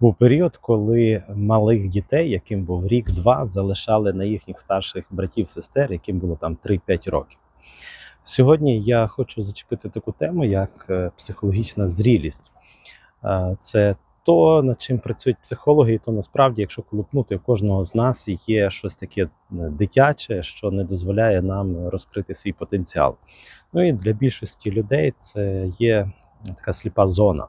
Був період, коли малих дітей, яким був рік-два, залишали на їхніх старших братів-сестер, яким було там 3-5 років. Сьогодні я хочу зачепити таку тему, як е, психологічна зрілість. Е, Це то, над чим працюють психологи, і то насправді, якщо колупнути, у кожного з нас є щось таке е, дитяче, що не дозволяє нам розкрити свій потенціал. Ну і для більшості людей це є така сліпа зона.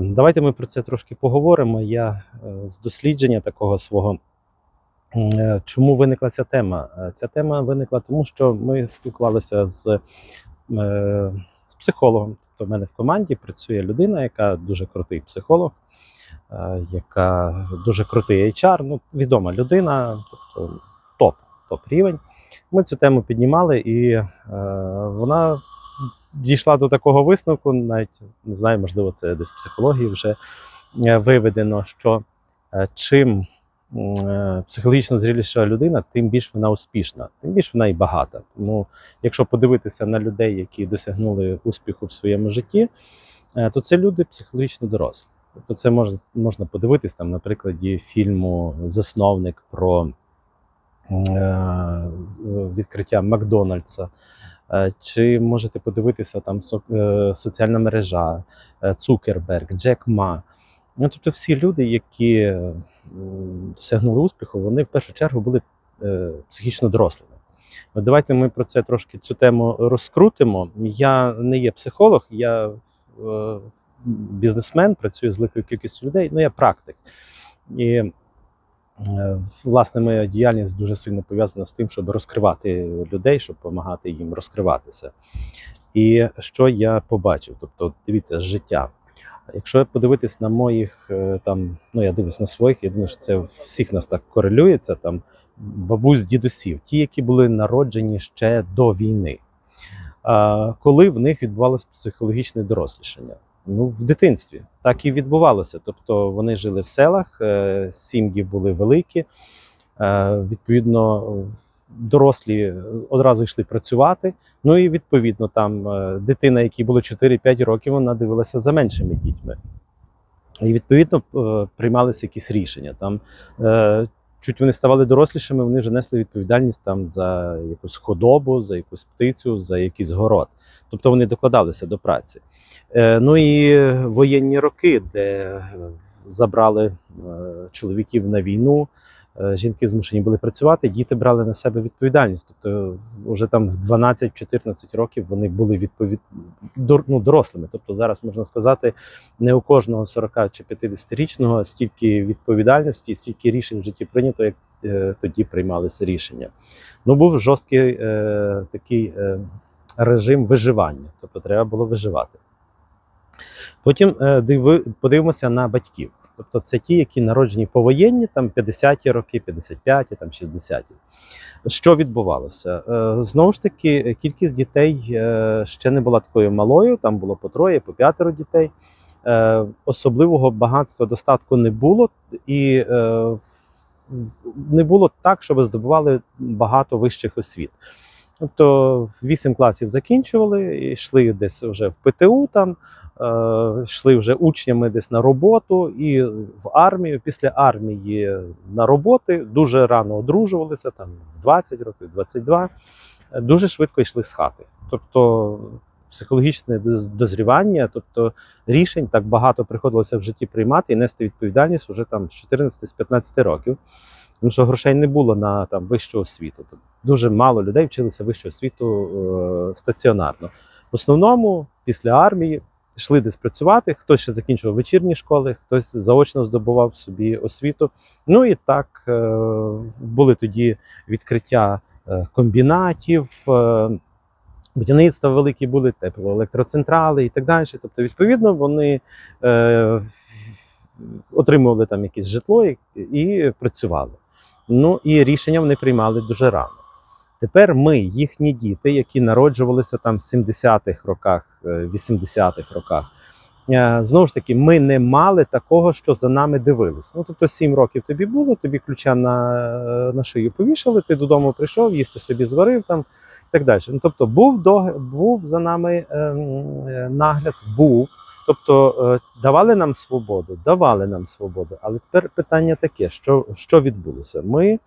Давайте ми про це трошки поговоримо. Я е, з дослідження такого свого. е, Чому виникла ця тема? Е, Ця тема виникла тому, що ми спілкувалися з, з психологом. Тобто в мене в команді працює людина, яка дуже крутий психолог, яка дуже крутий HR, ну, відома людина, тобто топ, топ рівень. Ми цю тему піднімали, і вона дійшла до такого висновку, навіть не знаю, можливо, це десь в психології вже е, виведено, що е, чим е, психологічно зріліша людина, тим більш вона успішна, тим більш вона і багата. Тому, якщо подивитися на людей, які досягнули успіху в своєму житті, то це люди психологічно дорослі. Тобто це мож, можна подивитись там на прикладі фільму Засновник про е, відкриття Макдональдса. Е, Чи можете подивитися там е, соціальна мережа, е, Цукерберг, Джек Ма. Ну, тобто всі люди, які досягнули успіху, вони в першу чергу були психічно дорослими. Давайте ми про це трошки цю тему розкрутимо. Я не є психолог, я бізнесмен, працюю з великою кількістю людей, ну я практик. І власне моя діяльність дуже сильно пов'язана з тим, щоб розкривати людей, щоб допомагати їм розкриватися. І що я побачив? Тобто, дивіться, життя. Якщо подивитись на моїх е, там, ну я дивлюсь на своїх, я думаю, що це всіх нас так корелюється. Там бабусь, дідусів, ті, які були народжені ще до війни. Коли в них відбувалося психологічне дорослішання? Ну, в дитинстві так і відбувалося. Тобто вони жили в селах, е, сім'ї були великі. Е, Відповідно, дорослі одразу йшли працювати. Ну і відповідно, там е, дитина, якій було 4-5 років, вона дивилася за меншими дітьми. І відповідно приймалися якісь рішення. Там чуть вони ставали дорослішими, вони вже несли відповідальність там за якусь худобу, за якусь птицю, за якийсь город. Тобто вони докладалися до праці. Е, Ну і воєнні роки, де е, забрали е, чоловіків на війну, жінки змушені були працювати, діти брали на себе відповідальність. Тобто, вже там в 12-14 років вони були відповід... ну, дорослими. Тобто, зараз можна сказати, не у кожного 40 чи 50-річного стільки відповідальності, стільки рішень в житті прийнято, як е, тоді приймалися рішення. Ну, був жорсткий е, такий е, режим виживання, тобто треба було виживати. Потім е, диви, подивимося на батьків. Тобто це ті, які народжені повоєнні, там 50-ті роки, 55-ті, там 60-ті. Що відбувалося? Е, Знову ж таки, кількість дітей е, ще не була такою малою, там було по троє, по п'ятеро дітей. Е, Особливого багатства достатку не було, і не було так, щоб здобували багато вищих освіт. Тобто вісім класів закінчували, йшли десь вже в ПТУ, там, е, йшли вже учнями десь на роботу і в армію. Після армії на роботи дуже рано одружувалися, там в 20 років, 22, е, дуже швидко йшли з хати. Тобто психологічне доз- дозрівання, тобто рішень так багато приходилося в житті приймати і нести відповідальність вже там з 14-15 років. Тому що грошей не було на там вищу освіту. Тобто дуже мало людей вчилися вищу освіту е, стаціонарно. В основному після армії йшли десь працювати, хтось ще закінчував вечірні школи, хтось заочно здобував собі освіту. Ну і так е, були тоді відкриття е, комбінатів. Е, Будівництва великі були, теплоелектроцентрали і так далі. Тобто, відповідно, вони е, отримували там якесь житло і, і працювали. Ну і рішення вони приймали дуже рано. Тепер ми, їхні діти, які народжувалися там в 70-х роках, е, 80-х роках. е, Знову ж таки, ми не мали такого, що за нами дивились. Ну, тобто, 7 років тобі було, тобі ключа на, на шию повішали, ти додому прийшов, їсти собі зварив там і так далі. Ну, тобто, був, до, був за нами ем, е, нагляд, був. Тобто е, давали нам свободу, давали нам свободу. Але тепер питання таке: що, що відбулося? Ми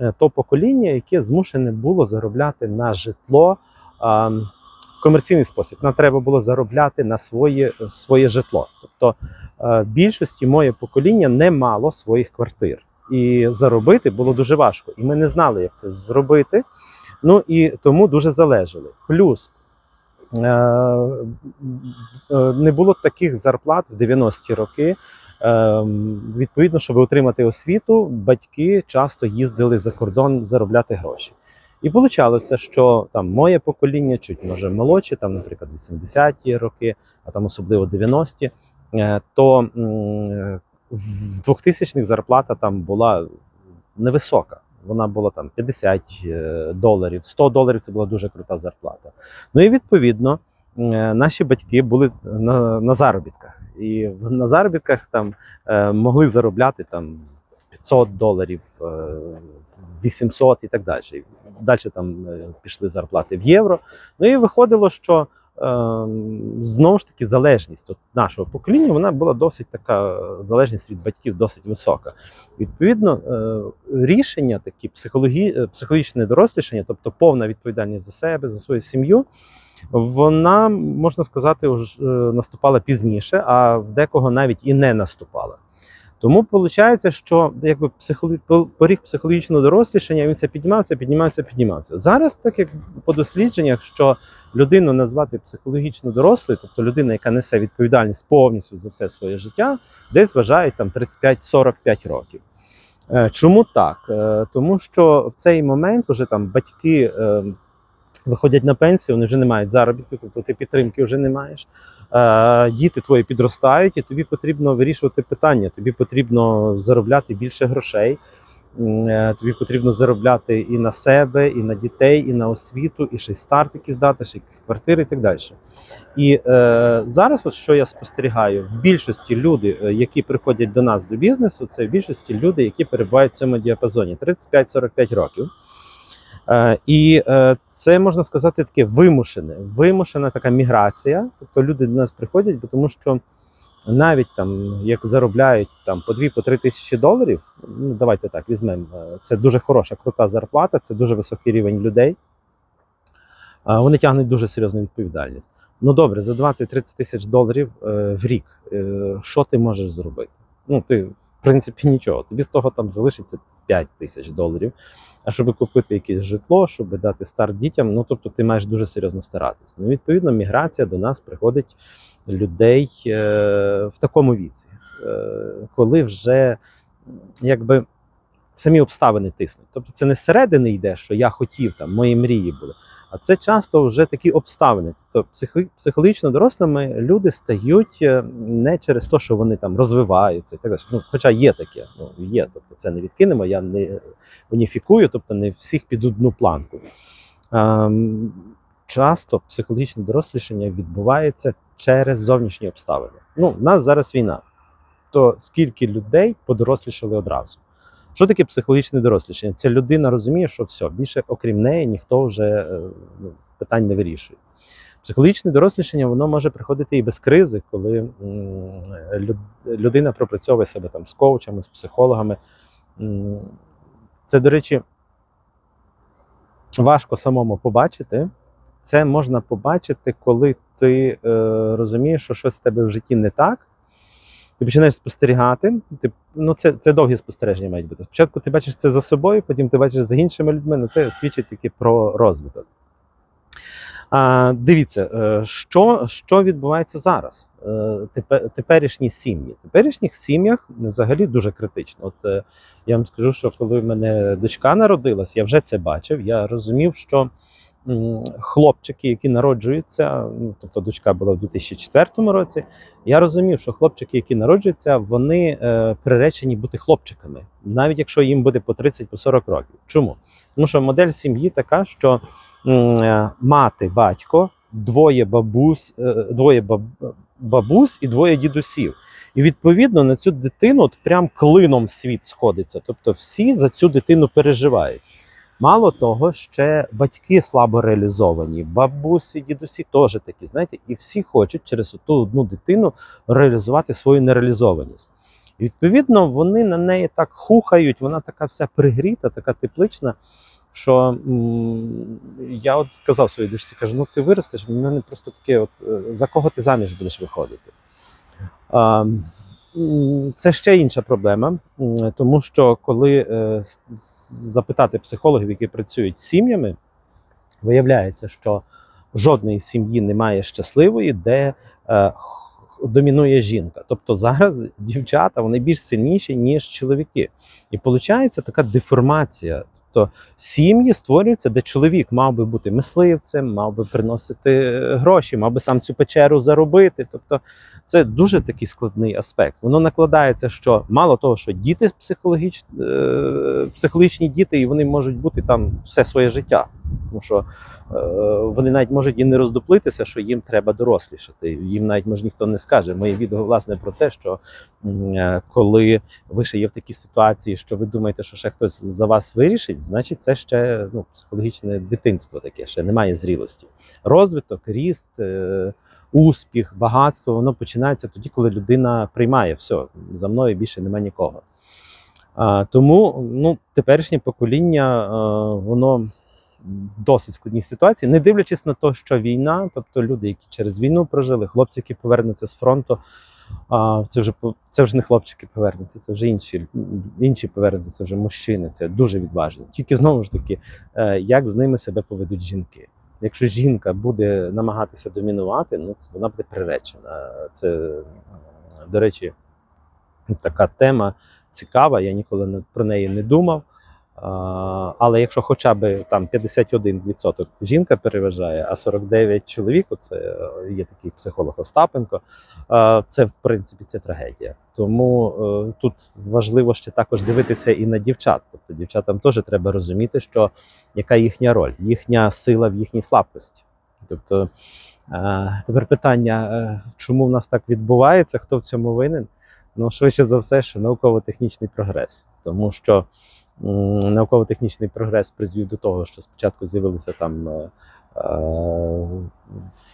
е, то покоління, яке змушене було заробляти на житло а, в комерційний спосіб. Нам треба було заробляти на своє, своє житло. Тобто е, більшості моє покоління не мало своїх квартир. І заробити було дуже важко. І ми не знали, як це зробити. Ну і тому дуже залежали. Плюс не було таких зарплат в 90-ті роки. Е, відповідно, щоб отримати освіту, батьки часто їздили за кордон заробляти гроші. І вийшло, що там моє покоління, чуть може молодші, там, наприклад, 80-ті роки, а там особливо 90-ті, е, то в 2000-х зарплата там була невисока. Вона була там 50 е, доларів, 100 доларів це була дуже крута зарплата. Ну і відповідно е, наші батьки були на, на заробітках. І на заробітках там е, могли заробляти там 500 доларів, е, 800 і так далі. Далі там пішли зарплати в євро. Ну і виходило, що знову ж таки залежність от нашого покоління вона була досить така залежність від батьків, досить висока. Відповідно, е, рішення такі психологі, е, психологічне дорослішання, тобто повна відповідальність за себе, за свою сім'ю, вона можна сказати, уж, е, наступала пізніше, а в декого навіть і не наступала. Тому виходить, що якби психолі... поріг психологічного дорослішання він це піднімався, піднімався, піднімався. Зараз, так як по дослідженнях, що людину назвати психологічно дорослою, тобто людина, яка несе відповідальність повністю за все своє життя, десь вважають там 35-45 років. Е, Чому так? Е, Тому що в цей момент вже там батьки е, виходять на пенсію, вони вже не мають заробітку, тобто ти підтримки вже не маєш. Е, Діти твої підростають, і тобі потрібно вирішувати питання. Тобі потрібно заробляти більше грошей. Е, Тобі потрібно заробляти і на себе, і на дітей, і на освіту, і ще й старт якісь дати, ще якісь квартири і так далі. І е, зараз, от що я спостерігаю, в більшості люди, е, які приходять до нас до бізнесу, це в більшості люди, які перебувають в цьому діапазоні 35-45 років. Е, і е, це можна сказати таке вимушене, вимушена така міграція. Тобто люди до нас приходять, тому що навіть там, як заробляють там по 2-3 тисячі доларів, ну давайте так візьмемо. е, Це дуже хороша, крута зарплата, це дуже високий рівень людей. Вони тягнуть дуже серйозну відповідальність. Ну добре, за 20-30 тисяч доларів в рік. Що ти можеш зробити? Ну, ти, принципі, нічого. Тобі з того там залишиться 5 тисяч доларів. А щоб купити якесь житло, щоб дати старт дітям, ну тобто ти маєш дуже серйозно старатись. Ну, відповідно, міграція до нас приходить людей е, в такому віці, е, коли вже якби самі обставини тиснуть. Тобто це не зсередини йде, що я хотів там, мої мрії були. А це часто вже такі обставини. Тобто психологічно дорослими люди стають е, не через те, що вони там розвиваються і так далі. Ну, хоча є таке, ну є, тобто це не відкинемо, я не уніфікую, тобто не всіх під одну планку. Ем, часто психологічне дорослішання відбувається через зовнішні обставини. Ну, в нас зараз війна. То скільки людей подорослішали одразу? Що таке психологічне дорослішання? Це людина розуміє, що все, більше окрім неї ніхто вже е, ну, питань не вирішує. Психологічне дорослішання воно може приходити і без кризи, коли людина пропрацьовує себе там з коучами, з психологами. Це, до речі, важко самому побачити. Це можна побачити, коли ти е, розумієш, що щось в тебе в житті не так. Ти починаєш спостерігати. Ти, ну, це, це довгі спостереження мають бути. Спочатку ти бачиш це за собою, потім ти бачиш за іншими людьми. Ну, це свідчить тільки про розвиток. А, дивіться, е, що, що відбувається зараз? Е, тепер, теперішні сім'ї. В теперішніх сім'ях взагалі дуже критично. От е, я вам скажу, що коли в мене дочка народилась, я вже це бачив. Я розумів, що хлопчики, які народжуються, ну, тобто дочка була в 2004 році. Я розумів, що хлопчики, які народжуються, вони е, приречені бути хлопчиками, навіть якщо їм буде по 30-40 років. Чому? Тому що модель сім'ї така, що е, мати, батько, двоє бабусь, е, двоє баб, бабусь і двоє дідусів. І відповідно на цю дитину от прям клином світ сходиться. Тобто всі за цю дитину переживають. Мало того, ще батьки слабо реалізовані, бабусі, дідусі теж такі, знаєте, і всі хочуть через ту одну дитину реалізувати свою нереалізованість. І, відповідно, вони на неї так хухають, вона така вся пригріта, така теплична. Що я от казав своїй дочці, кажу, ну ти виростеш, в мене просто таке, от е, за кого ти заміж будеш виходити. А, це ще інша проблема, тому що коли е, запитати психологів, які працюють з сім'ями, виявляється, що жодної сім'ї немає щасливої, де е, домінує жінка. Тобто зараз дівчата вони більш сильніші, ніж чоловіки. І виходить така деформація. Тобто сім'ї створюються, де чоловік мав би бути мисливцем, мав би приносити е, гроші, мав би сам цю печеру заробити. Тобто це дуже такий складний аспект. Воно накладається, що мало того, що діти психологіч... е, психологічні діти, і вони можуть бути там все своє життя. Тому що е, вони навіть можуть і не роздуплитися, що їм треба дорослішати. Їм навіть може ніхто не скаже. Моє відео власне про це, що е, коли ви ще є в такій ситуації, що ви думаєте, що ще хтось за вас вирішить, значить це ще ну, психологічне дитинство таке, ще немає зрілості. Розвиток, ріст. е, Успіх, багатство, воно починається тоді, коли людина приймає все, за мною більше немає нікого. А, тому ну, теперішнє покоління, е, воно досить складній ситуації, не дивлячись на те, що війна, тобто люди, які через війну прожили, хлопці, які повернуться з фронту, це вже це вже не хлопчики повернуться, це вже інші, інші повернуться, це вже мужчини, це дуже відважні. Тільки знову ж таки, е, як з ними себе поведуть жінки. Якщо жінка буде намагатися домінувати, ну вона буде приречена. Це, до речі, така тема цікава. Я ніколи про неї не думав. Але якщо хоча б там 51% жінка переважає, а 49 чоловік, це е, є такий психолог Остапенко, це в принципі це трагедія. Тому е, тут важливо ще також дивитися і на дівчат. Тобто дівчатам теж треба розуміти, що яка їхня роль, їхня сила в їхній слабкості. Тобто тепер питання, е, чому в нас так відбувається, хто в цьому винен? Ну, швидше за все, що науково-технічний прогрес, тому що науково-технічний прогрес призвів до того, що спочатку з'явилися там е, е,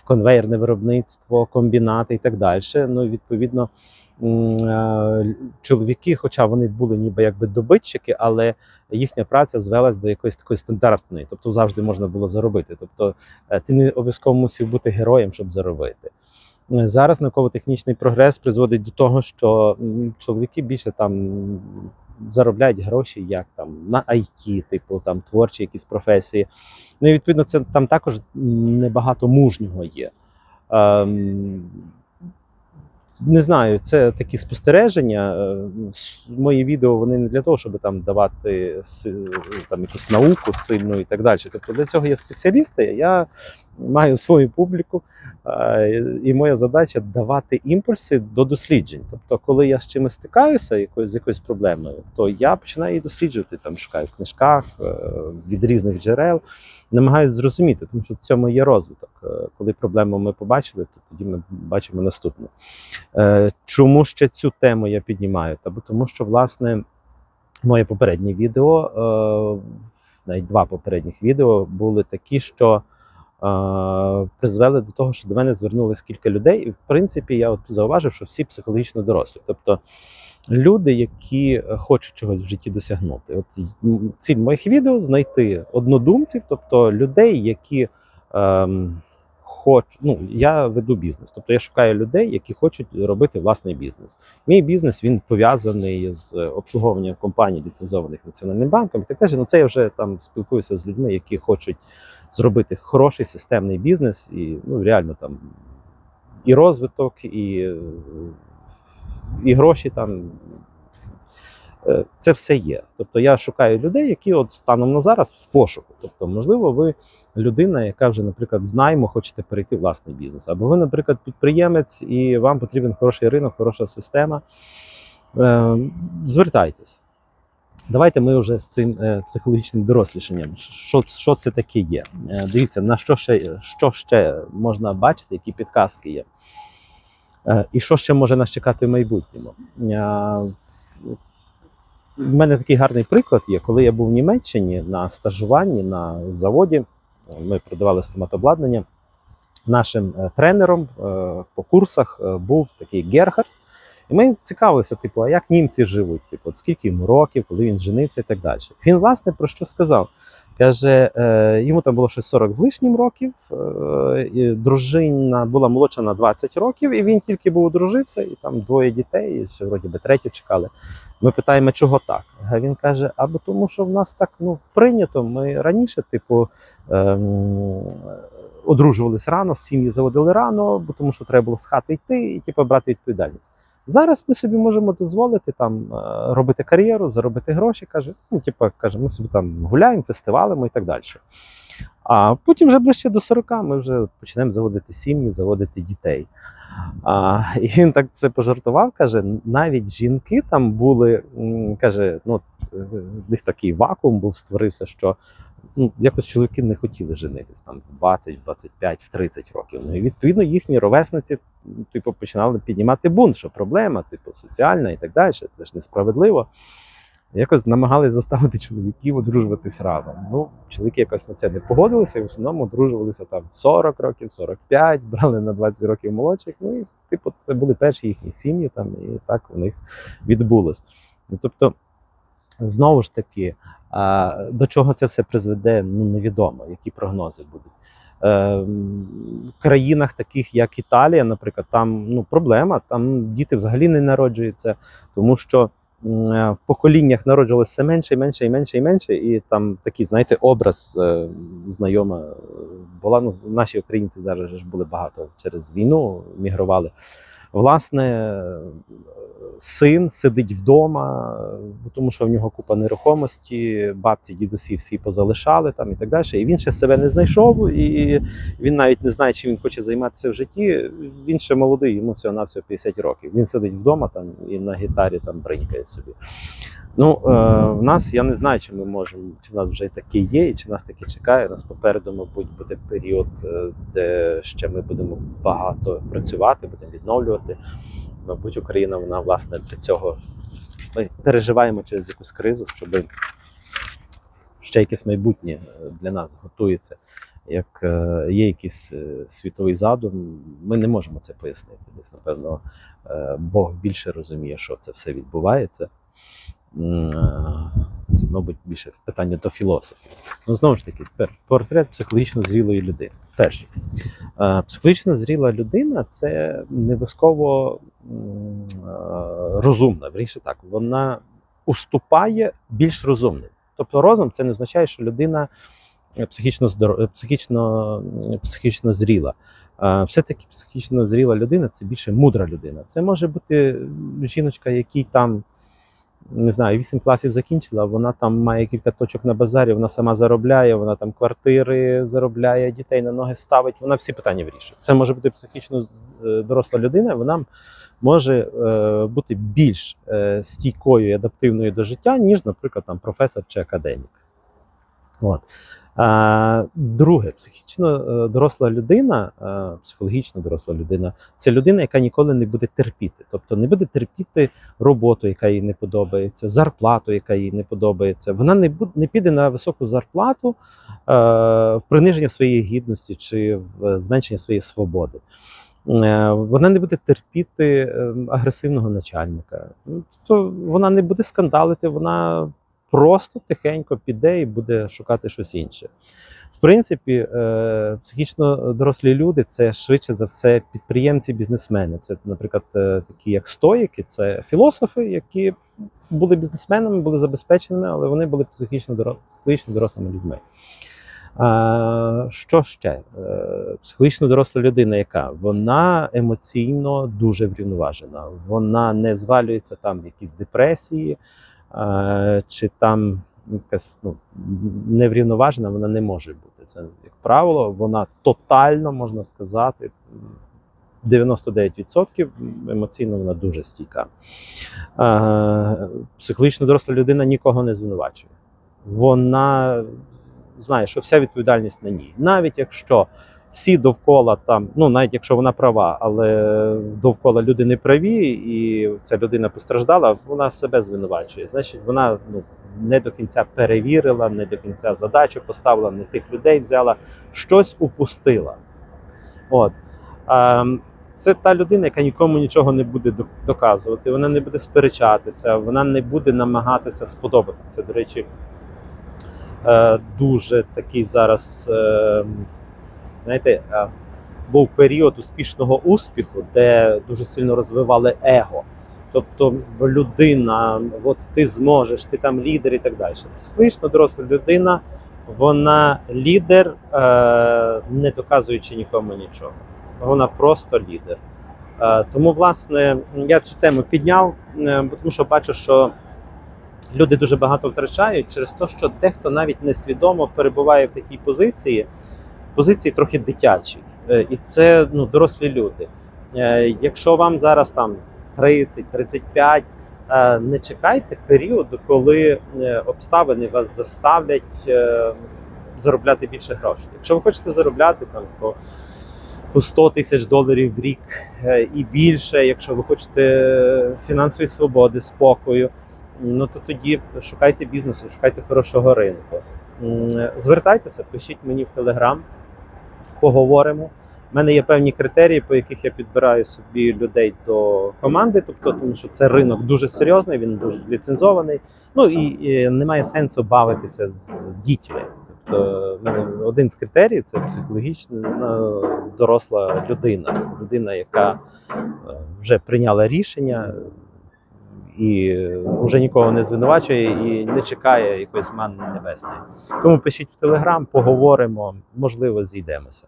конвейерне виробництво, комбінати і так далі. Ну, відповідно, е, чоловіки, хоча вони були ніби якби добитчики, але їхня праця звелась до якоїсь такої стандартної, тобто завжди можна було заробити. Тобто ти не обов'язково мусив бути героєм, щоб заробити. Зараз науково-технічний прогрес призводить до того, що чоловіки більше там заробляють гроші, як там на IT, типу там творчі якісь професії. Ну і відповідно, це там також небагато мужнього є. Ем, не знаю, це такі спостереження. Е, Мої відео вони не для того, щоб там давати там якусь науку сильну і так далі. Тобто для цього є спеціалісти. Я маю свою публіку, е, і моя задача давати імпульси до досліджень. Тобто, коли я з чимось стикаюся, з якоюсь проблемою, то я починаю її досліджувати. Там шукаю в книжках е, від різних джерел, намагаюся зрозуміти, тому що в цьому є розвиток. Е, Коли проблему ми побачили, то тоді ми бачимо наступну. Е, Чому ще цю тему я піднімаю? Тому, що власне моє попереднє відео, навіть два попередніх відео були такі, що призвели до того, що до мене звернулись кілька людей, і в принципі я от зауважив, що всі психологічно дорослі. Тобто люди, які е, хочуть чогось в житті досягнути. От ціль моїх відео знайти однодумців, тобто людей, які. Ем, Хоч, ну, я веду бізнес, тобто я шукаю людей, які хочуть робити власний бізнес. Мій бізнес він пов'язаний з обслуговуванням компаній, ліцензованих національним банком. І так далі. Ну це я вже там спілкуюся з людьми, які хочуть зробити хороший системний бізнес, і ну реально там і розвиток, і, і гроші там. Е, Це все є. Тобто я шукаю людей, які от станом на зараз в пошуку. Тобто, можливо, ви людина, яка вже, наприклад, з найму хочете перейти в власний бізнес, або ви, наприклад, підприємець, і вам потрібен хороший ринок, хороша система. Е, Звертайтесь. Давайте ми вже з цим е, психологічним дорослішанням. Що, що це таке є? Е, Дивіться, на що ще, що ще можна бачити, які підказки є. Е, І що ще може нас чекати в майбутньому? В мене такий гарний приклад є, коли я був в Німеччині на стажуванні на заводі, ми продавали стоматобладнання. Нашим тренером по курсах був такий Герхард. І ми цікавилися, типу, а як німці живуть? Типу, от скільки йому років, коли він женився і так далі. Він, власне, про що сказав? Каже, е, йому там було щось 40 з лишнім років, е, дружина була молодша на 20 років, і він тільки був одружився, і там двоє дітей, і ще вроді би третю чекали. Ми питаємо, чого так? А він каже: або тому, що в нас так ну, прийнято. Ми раніше, типу, ем, одружувались рано, сім'ї заводили рано, бо тому що треба було з хати йти і типу, брати відповідальність. Зараз ми собі можемо дозволити там е, робити кар'єру, заробити гроші. каже, ну, типу, каже, ми собі там гуляємо, фестивалимо і так далі. А потім вже ближче до 40 ми вже почнемо заводити сім'ї, заводити дітей. А, і він так це пожартував, каже, навіть жінки там були, каже, ну, в них такий вакуум був, створився, що ну, якось чоловіки не хотіли женитись там в 20, в 25, в 30 років. Ну і відповідно їхні ровесниці, типу, починали піднімати бунт, що проблема, типу, соціальна і так далі. Це ж несправедливо. Якось намагалися заставити чоловіків одружуватись рано. Ну, чоловіки якось на це не погодилися і в основному одружувалися там в 40 років, 45, брали на 20 років молодших. Ну і типу, це були перші їхні сім'ї, там, і так у них відбулось. Ну, тобто, знову ж таки, а, до чого це все призведе, ну невідомо, які прогнози будуть. Е, країнах, таких як Італія, наприклад, там ну, проблема, там діти взагалі не народжуються, тому що е, в поколіннях народжувалося все менше і менше і менше і менше. І там такий, знаєте, образ е, знайома була. Ну, наші українці зараз ж були багато через війну, мігрували. Власне, син сидить вдома, тому що в нього купа нерухомості, бабці, дідусі всі позалишали там і так далі. І він ще себе не знайшов, і він навіть не знає, чим він хоче займатися в житті. Він ще молодий, йому всього на всього 50 років. Він сидить вдома там і на гітарі там бринькає собі. Ну, е, в нас я не знаю, чи ми можемо, чи в нас вже таке є, і чи нас таке чекає. У нас попереду, мабуть, буде період, е, де ще ми будемо багато працювати, будемо відновлювати. Мабуть, Україна, вона власне для цього ми переживаємо через якусь кризу, щоб ще якесь майбутнє е, для нас готується. Як е, є якийсь світовий задум, ми не можемо це пояснити. Десь, напевно, Бог більше розуміє, що це все відбувається. Е, Це, мабуть, більше питання до філософів. Ну, знову ж таки, тепер портрет психологічно зрілої людини. Перше, Е, психологічно зріла людина це не обов'язково е, розумна. Вірніше так, вона уступає більш розумним. Тобто розум це не означає, що людина психічно здоров... психічно, психічно зріла. Все-таки психічно зріла людина це більше мудра людина. Це може бути жіночка, якій там. Не знаю, вісім класів закінчила, вона там має кілька точок на базарі, вона сама заробляє, вона там квартири заробляє, дітей на ноги ставить, вона всі питання вирішує. Це може бути психічно е, доросла людина, вона може е, бути більш е, стійкою і адаптивною до життя, ніж, наприклад, там професор чи академік. От. Друге, психічно е, доросла людина, е, психологічно доросла людина це людина, яка ніколи не буде терпіти. Тобто не буде терпіти роботу, яка їй не подобається, зарплату, яка їй не подобається. Вона не буде не піде на високу зарплату е, в приниження своєї гідності чи в зменшення своєї свободи. Вона не буде терпіти е, агресивного начальника. Тобто вона не буде скандалити, вона просто тихенько піде і буде шукати щось інше. В принципі, е, психічно дорослі люди це швидше за все підприємці, бізнесмени. Це, наприклад, е, такі як стоїки, це філософи, які були бізнесменами, були забезпеченими, але вони були психічно, доро... дорослими людьми. Що ще? Е, Психологічно доросла людина, яка вона емоційно дуже врівноважена. Вона не звалюється там в якісь депресії, чи там якась ну, неврівноважена, вона не може бути. Це, як правило, вона тотально, можна сказати, 99% емоційно вона дуже стійка. Психологічно доросла людина нікого не звинувачує. Вона знає, що вся відповідальність на ній. Навіть якщо всі довкола там, ну навіть якщо вона права, але довкола люди не праві, і ця людина постраждала, вона себе звинувачує. Значить, вона ну не до кінця перевірила, не до кінця задачу поставила, не тих людей взяла, щось упустила. От. Ем, це та людина, яка нікому нічого не буде доказувати, вона не буде сперечатися, вона не буде намагатися сподобатися. Це, до речі, е, дуже такий зараз, е, знаєте, е, був період успішного успіху, де дуже сильно розвивали его. Тобто людина, от ти зможеш, ти там лідер і так далі. Психологічно доросла людина, вона лідер, е, не доказуючи нікому нічого. Вона просто лідер. Е, Тому, власне, я цю тему підняв, тому що бачу, що люди дуже багато втрачають через те, що дехто навіть несвідомо перебуває в такій позиції, позиції трохи дитячій. Е, І це ну, дорослі люди. Е, Якщо вам зараз там 30-35, е, не чекайте періоду, коли обставини вас заставлять заробляти більше грошей. Якщо ви хочете заробляти там по по 100 тисяч доларів в рік і більше, якщо ви хочете фінансової свободи, спокою, ну то тоді шукайте бізнесу, шукайте хорошого ринку. Звертайтеся, пишіть мені в Телеграм, поговоримо. У мене є певні критерії, по яких я підбираю собі людей до команди. Тобто, тому що це ринок дуже серйозний, він дуже ліцензований. Ну і, і немає сенсу бавитися з дітьми. Тобто, один з критеріїв це психологічно е, доросла людина, людина, яка е, вже прийняла рішення і вже нікого не звинувачує і не чекає якоїсь манни небесної. Тому пишіть в телеграм, поговоримо, можливо, зійдемося.